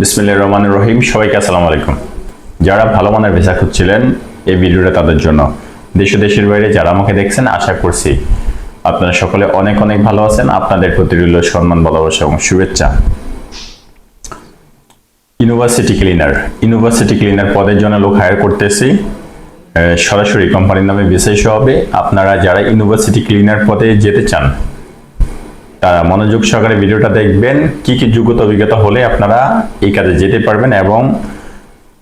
বিসমিল্লাহ রহমান রহিম। সবাইকে আসসালামু আলাইকুম। যারা ভালো মানের ভিসা খুঁজছিলেন এই ভিডিওটা তাদের জন্য। দেশ দেশের বাইরে যারা আমাকে দেখছেন, আশা করছি আপনারা সকলে অনেক অনেক ভালো আছেন। আপনাদের প্রতি রইল সম্মান, ভালোবাসা এবং শুভেচ্ছা। University cleaner. ইউনিভার্সিটি ক্লিনার পদের জন্য লোক হায়ার করতেছি। সরাসরি কোম্পানির নামে বিশেষ হবে। আপনারা যারা ইউনিভার্সিটি ক্লিনার পদে যেতে চান তারা মনোযোগ সহকারে ভিডিওটা দেখবেন, কি কি যোগ্যতা, অভিজ্ঞতা হলে আপনারা এই কাজে যেতে পারবেন এবং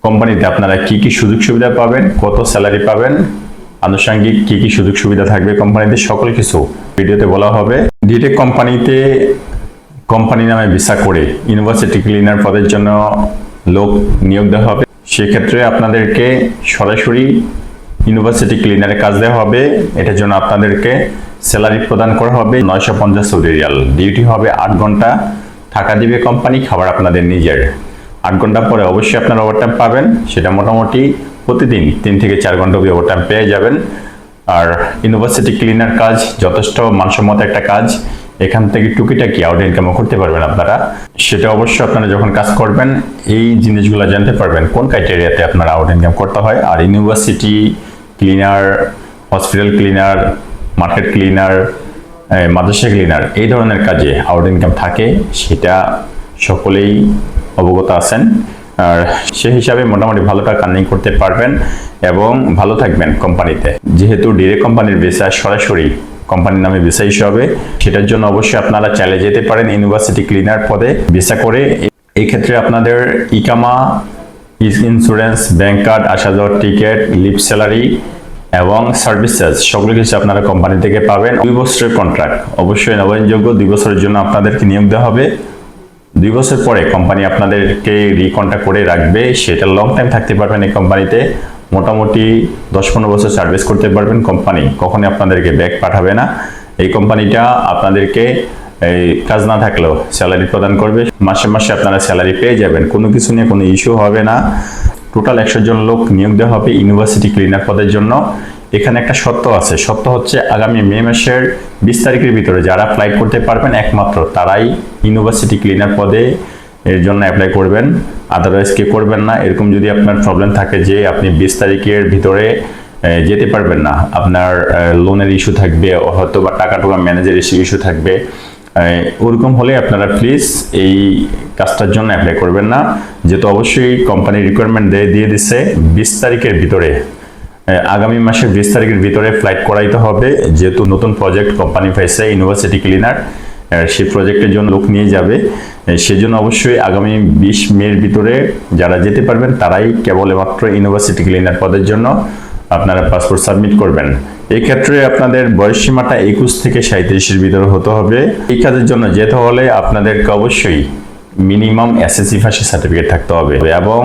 কোম্পানিতে আপনারা কি কি সুযোগ সুবিধা পাবেন, কত স্যালারি পাবেন, আনুষঙ্গিক কি কি সুযোগ সুবিধা থাকবে কোম্পানিতে, সকল কিছু ভিডিওতে বলা হবে। ডিটেক কোম্পানিতে কোম্পানি নামে ভিসা করে ইউনিভার্সিটি ক্লিনার পদের জন্য লোক নিয়োগ দেওয়া হবে। সেক্ষেত্রে আপনাদেরকে সরাসরি ইউনিভার্সিটি ক্লিনারে কাজ দেওয়া হবে। এটার জন্য আপনাদেরকে স্যালারি প্রদান করা হবে নয়শো পঞ্চাশ সৌদি রিয়াল। ডিউটি হবে আট ঘণ্টা। টাকা দিবে কোম্পানি খাবার আপনাদের নিজের। আট ঘণ্টা পরে অবশ্যই আপনারা ওভারটাইম পাবেন। সেটা মোটামুটি প্রতিদিন তিন থেকে চার ঘণ্টা অবধি ওভারটাইম পেয়ে যাবেন। আর ইউনিভার্সিটি ক্লিনার কাজ যথেষ্ট মানসম্মত একটা কাজ। এখান থেকে টুকিটাকি আউট ইনকামও করতে পারবেন আপনারা। সেটা অবশ্যই আপনারা যখন কাজ করবেন, এই জিনিসগুলো জানতে পারবেন কোন ক্রাইটেরিয়াতে আপনারা আউট ইনকাম করতে হয়। আর university cleaner hospital cleaner market cleaner মাদ্রাসা ক্লিনার, এই ধরনের কাজে আউট ইনকাম থাকে, সেটা সকলেই অবগত আছেন। আর সে হিসাবে মোটামুটি ভালো টাকা আর্নিং করতে পারবেন এবং ভালো থাকবেন কোম্পানিতে। যেহেতু ডিরেক্ট কোম্পানির ভিসা সরাসরি কোম্পানির নামে ভিসা হবে, সেটার জন্য অবশ্যই আপনারা চাইলে যেতে পারেন ইউনিভার্সিটি ক্লিনার পদে ভিসা করে। এই ক্ষেত্রে আপনাদের ইকামা ইন্স্যুরেন্স ব্যাংক কার্ড আসা যাওয়ার টিকিট লিপ স্যালারি এবং সার্ভিস চার্জ সকল কিছু আপনারা কোম্পানি থেকে পাবেন। দুই বছরের কন্ট্রাক্ট অবশ্যই নবায়নযোগ্য দুই বছরের জন্য আপনাদেরকে নিয়োগ দেওয়া হবে। দুই বছর পরে কোম্পানি আপনাদেরকে রিকন্ট্যাক্ট করে রাখবে। সেটা লং টাইম থাকতে পারবেন এই কোম্পানিতে মোটামুটি দশ পনেরো বছর সার্ভিস করতে পারবেন কোম্পানি কখনই আপনাদেরকে ব্যাক পাঠাবে না। এই কোম্পানিটা আপনাদেরকে এই কাজ না থাকলেও স্যালারি প্রদান করবে। মাসে মাসে আপনারা স্যালারি পেয়ে যাবেন। কোনো কিছু নিয়ে কোনো ইস্যু হবে না। টোটাল একশো জন লোক নিয়োগ দেওয়া হবে ইউনিভার্সিটি ক্লিনার পদের জন্য। এখানে একটা সত্য আছে। সত্য হচ্ছে আগামী মে মাসের বিশ তারিখের ভিতরে যারা অ্যাপ্লাই করতে পারবেন একমাত্র তারাই ইউনিভার্সিটি ক্লিনার পদে এর জন্য অ্যাপ্লাই করবেন। আদারওয়াইজ কে করবেন না। এরকম যদি আপনার প্রবলেম থাকে যে আপনি বিশ তারিখের ভিতরে যেতে পারবেন না, আপনার লোনের ইস্যু থাকবে হয়তো বা টাকা টুকা ম্যানেজের ইস্যু থাকবে। ওরকম হলে আপনারা প্লিজ এই কাজটার জন্য অ্যাপ্লাই করবেন না। যেহেতু অবশ্যই কোম্পানি রিকোয়ারমেন্ট দিয়ে দিচ্ছে বিশ তারিখের ভিতরে আগামী মাসের বিশ তারিখের ভিতরে ফ্লাইট করাইতে হবে। যেহেতু নতুন প্রজেক্ট কোম্পানি পাইছে ইউনিভার্সিটি ক্লিনার সেই প্রজেক্টের জন্য লোক নিয়ে যাবে। সেজন্য অবশ্যই আগামী বিশ মের ভিতরে যারা যেতে পারবেন, তারাই কেবলমাত্র ইউনিভার্সিটি ক্লিনার পদের জন্য আপনারা পাসপোর্ট সাবমিট করবেন। এই ক্ষেত্রে আপনাদের বয়স সীমাটা একুশ থেকে সাঁত্রিশের ভিতরে হতে হবে। এই কাজের জন্য যেতে হলে আপনাদেরকে অবশ্যই মিনিমাম এসএসসি ভাষা সার্টিফিকেট থাকতে হবে এবং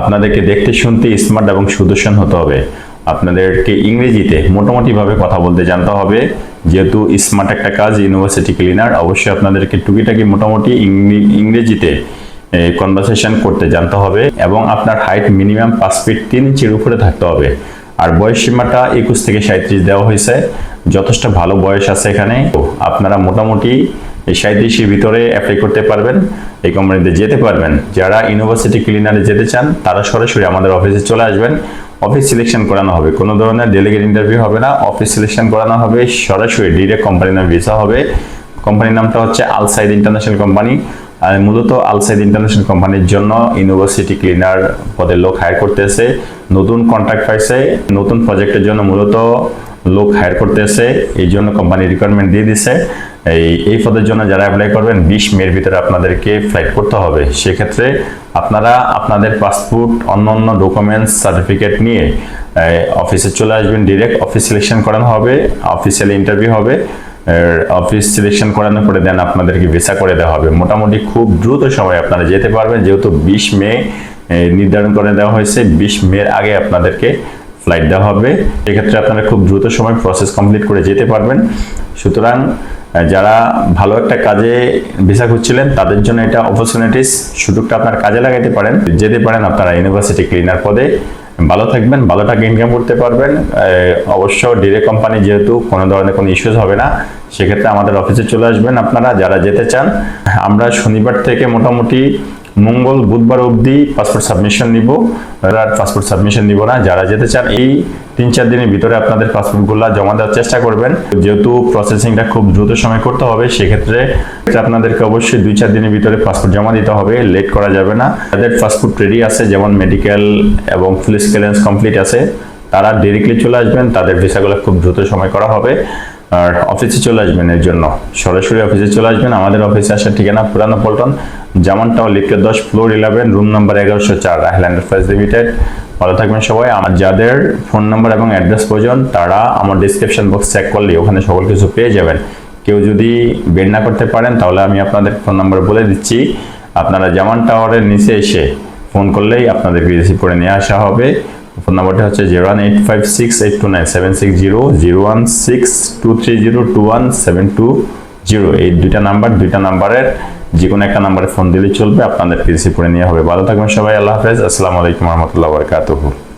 আপনাদেরকে দেখতে, শুনতে স্মার্ট এবং সুদর্শন হতে হবে। আপনাদেরকে ইংরেজিতে মোটামুটিভাবে কথা বলতে জানতে হবে। যেহেতু স্মার্ট একটা কাজ, ইউনিভার্সিটি ক্লিনার, অবশ্যই আপনাদেরকে টুকিটাকি মোটামুটি ইংরেজিতে কনভারসেশন করতে জানতে হবে এবং আপনার হাইট মিনিমাম পাঁচ ফিট তিন ইঞ্চির উপরে থাকতে হবে। আর বয়স সীমাটা একুশ থেকে সাঁত্রিশ দেওয়া হয়েছে। যথেষ্ট ভালো বয়স আছে এখানে। আপনারা মোটামুটি এই সাঁত্রিশের ভিতরে অ্যাপ্লাই করতে পারবেন। এই কোম্পানিতে যেতে পারবেন। যারা ইউনিভার্সিটি ক্লিনারে যেতে চান, তারা সরাসরি আমাদের অফিসে চলে আসবেন। অফিস সিলেকশন করানো হবে। কোনো ধরনের ডেলিগেট ইন্টারভিউ হবে না। অফিস সিলেকশন করানো হবে। সরাসরি ডিরেক্ট কোম্পানির নামে ভিসা হবে। কোম্পানির নামটা হচ্ছে আলসাইদ ইন্টারন্যাশনাল কোম্পানি আর মূলত আলসাইদ ইন্টারন্যাশনাল কোম্পানির জন্য ইউনিভার্সিটি ক্লিনার পদের লোক হায়ার করতেছে। নতুন কন্ট্রাক্ট পাইছে, নতুন প্রজেক্টের জন্য মূলত লোক হায়ার করতেছে এই জন্য কোম্পানি রিকোয়ারমেন্ট দিয়ে দিছে। এই এই পদের জন্য যারা অ্যাপ্লাই করবেন, বিশ মের ভিতরে আপনাদেরকে ফ্লাইট করতে হবে। সেক্ষেত্রে আপনারা আপনাদের পাসপোর্ট অন্য অন্য ডকুমেন্টস সার্টিফিকেট নিয়ে অফিসে চলে আসবেন। ডিরেক্ট অফিস সিলেকশন করানো হবে অফিসিয়াল ইন্টারভিউ হবে। অফিস সিলেকশন করানোর পরে দেন আপনাদেরকে ভিসা করে দেওয়া হবে। মোটামুটি খুব দ্রুত সময় আপনারা যেতে পারবেন। যেহেতু বিশ মে নির্ধারণ করে দেওয়া হয়েছে। বিশ মের আগে আপনাদেরকে ফ্লাইট দেওয়া হবে। এক্ষেত্রে আপনারা খুব দ্রুত সময় প্রসেস কমপ্লিট করে যেতে পারবেন। সুতরাং যারা ভালো একটা কাজে ভিসা খুঁজছিলেন, তাদের জন্য এটা অপরচুনিটিস সুযোগটা আপনার কাজে লাগাইতে পারেন। যেতে পারেন আপনারা ইউনিভার্সিটি ক্লিনার পদে। ভালো থাকবেন, ভালো টাকা ইনকাম করতে পারবেন। অবশ্য ডিরেক্ট কোম্পানি যেহেতু কোনো ধরনের কোনো ইস্যুস হবে না, সেক্ষেত্রে আমাদের অফিসে চলে আসবেন আপনারা। যারা যেতে চান, আমরা শনিবার থেকে মোটামুটি মঙ্গল, বুধবার অবধি পাসপোর্ট সাবমিশন নিব। আর পাসপোর্ট সাবমিশন নিব না, যারা যেতে চান, এই তিন চার দিনের ভিতরে আপনাদের পাসপোর্টগুলো জমা দেওয়ার চেষ্টা করবেন। যেহেতু প্রসেসিংটা খুব দ্রুত সময় করতে হবে, সেক্ষেত্রে আপনাদেরকে অবশ্যই দুই চার দিনের ভিতরে পাসপোর্ট জমা দিতে হবে লেট করা যাবে না। তাদের পাসপোর্ট রেডি আছে, যেমন মেডিকেল এবং পুলিশ ক্লিয়ারেন্স কমপ্লিট আছে, তারা ডিরেক্টলি চলে আসবেন, তাদের ভিসাগুলো খুব দ্রুত সময় করা হবে। আর অফিসে চলে আসবেন এর জন্য। সরাসরি অফিসে চলে আসবেন, আমাদের অফিসে আসার ঠিকানা পুরানো পল্টন। জামান টাওয়ার দশ, ফ্লোর ইলেভেন, রুম নাম্বার এগারোশো চার আইল্যান্ড ফার্স্ট লিমিটেড। ভালো থাকবেন সবাই, আমার যাদের ফোন নাম্বার এবং অ্যাড্রেস প্রয়োজন, তারা আমার ডিসক্রিপশন বক্স চেক করলে ওখানে সকল কিছু পেয়ে যাবেন। কেউ যদি বের না করতে পারেন, তাহলে আমি আপনাদের ফোন নাম্বার বলে দিচ্ছি। আপনারা জামান টাওয়ারের নিচে এসে ফোন করলেই আপনাদের রিসিভ করে নিয়ে আসা হবে। ফোন নাম্বারটা হচ্ছে zero one eight five six eight two nine seven six zero zero one six two three zero two one seven two zero. এই দুইটা নাম্বার, দুইটা নাম্বারের যে কোনো একটা নাম্বারে ফোন দিলেই চলবে, আপনাদের পিসি করে নেওয়া হবে। ভালো থাকবেন সবাই, আল্লাহ হাফেজ। আসসালামু আলাইকুম রহমতুল্লাহ বরকাতুহু।